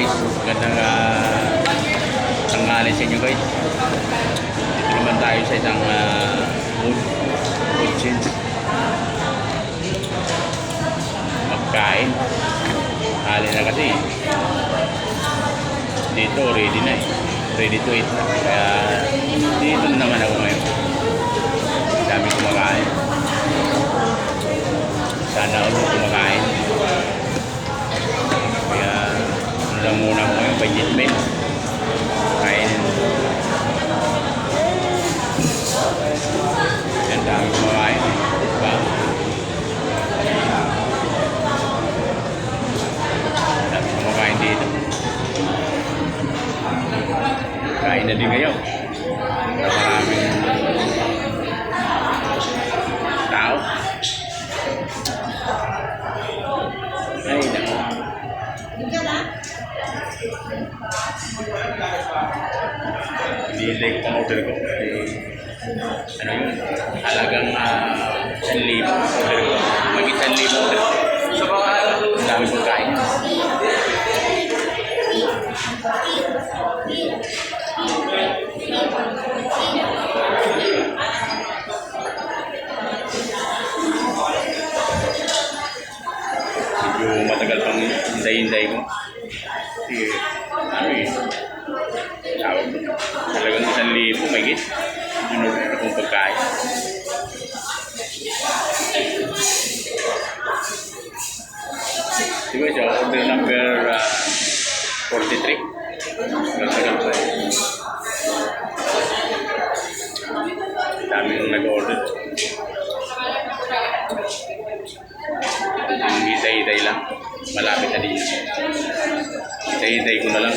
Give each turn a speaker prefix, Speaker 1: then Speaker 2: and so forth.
Speaker 1: guys, magandang uh, tanghali sa inyo guys. Dito naman tayo sa isang uh, food, food chain. Magkain. Hali na kasi. Dito ready na eh. Ready to eat na. Kaya dito na naman ako ngayon. Dami kumakain. Sana ako kumakain. là mùa nào mới phải dịch biết hay. Nên đang có ai? Và đặt một vài đi cái này đi cái đâu, đó là mình Hindi ko pang order ko. Ano yun? Halagang uh, 1,000 order ko. Mag 1,000 order ko. So, ang dami kong kain. Medyo matagal pang hinday-hinday ko. Kasi, ano eh, tawag ko. Talagang isang libo, may git. Yung order kong pagkain. Diba siya, order number uh, 43. Nagtagal pa eh. Dami nung nag-order. đây hitay-hitay lang. Malapit na din. Itay-itay ko na lang.